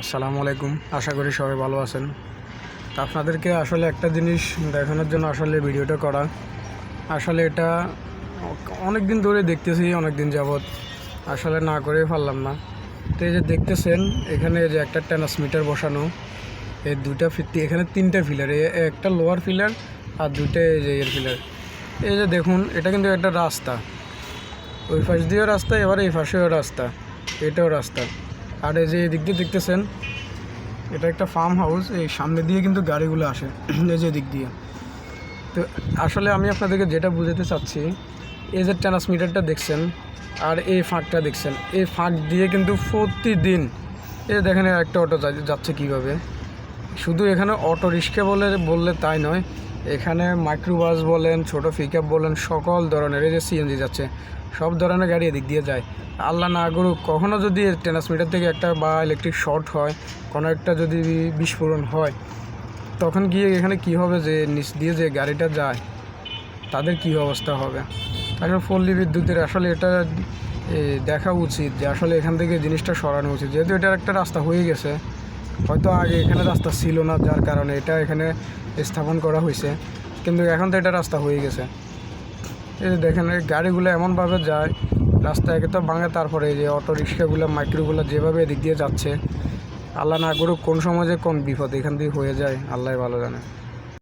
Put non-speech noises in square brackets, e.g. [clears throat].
আসসালামু আলাইকুম। আশা করি সবাই ভালো আছেন। তা আপনাদেরকে আসলে একটা জিনিস দেখানোর জন্য আসলে ভিডিওটা করা। আসলে এটা অনেক দিন ধরে দেখতেছি অনেক দিন যাবৎ। আসলে না করে পারলাম না। তো এই যে দেখতেছেন, এখানে যে একটা ট্রান্সমিটার বসানো। এই দুইটা এখানে তিনটা ফিলার একটা লোয়ার ফিলার আর দুইটা এই যে এর ফিলার। এই যে দেখুন, এটা কিন্তু একটা রাস্তা। ওই পাশ দিয়েও রাস্তা, এবার এই পাশেও রাস্তা। এটাও রাস্তা। আর এই যে এদিক দিয়ে দেখতেছেন, এটা একটা ফার্ম হাউস এই সামনে দিয়ে কিন্তু গাড়িগুলো আসে, [clears throat] এই যে দিক দিয়ে। তো আসলে আমি আপনাদেরকে যেটা বুঝাতে চাচ্ছি, এই যে ট্রান্সমিটারটা দেখছেন আর এই ফাঁকটা দেখছেন, এই ফাঁক দিয়ে কিন্তু প্রতিদিন, এই দেখেন একটা অটো যাচ্ছে কীভাবে। শুধু এখানে অটো রিক্সা বলে, বললে তাই নয় এখানে মাইক্রোবাস বলেন, ছোট পিক বলেন, সকল ধরনের এই যে সিএনজি যাচ্ছে, সব ধরনের গাড়ি এদিক দিয়ে যায়। আল্লাহ না করুক কখনও যদি ট্রান্সমিটার থেকে একটা বা ইলেকট্রিক শর্ট হয়, কোনো একটা যদি বিস্ফোরণ হয়, তখন গিয়ে এখানে কি হবে যে নিচ দিয়ে যে গাড়িটা যায়, তাদের কি অবস্থা হবে? আসলে পল্লী বিদ্যুতের আসলে এটা দেখা উচিত যে আসলে এখান থেকে জিনিসটা সরানো উচিত। যেহেতু এটার একটা রাস্তা হয়ে গেছে হয়তো আগে এখানে রাস্তা ছিল না, যার কারণে এটা এখানে স্থাপন করা হয়েছে। কিন্তু এখন তো এটা রাস্তা হয়ে গেছে। এই যে দেখেন, এই গাড়িগুলো এমনভাবে যায়, রাস্তা একে তো ভাঙে, তারপরে এই যে অটো রিক্সাগুলো, মাইক্রোগুলো যেভাবে এদিক দিয়ে যাচ্ছে, আল্লাহ না করুক কোন সময় যে কোন বিপদ এখান দিয়ে হয়ে যায়, আল্লাহ ভালো জানে।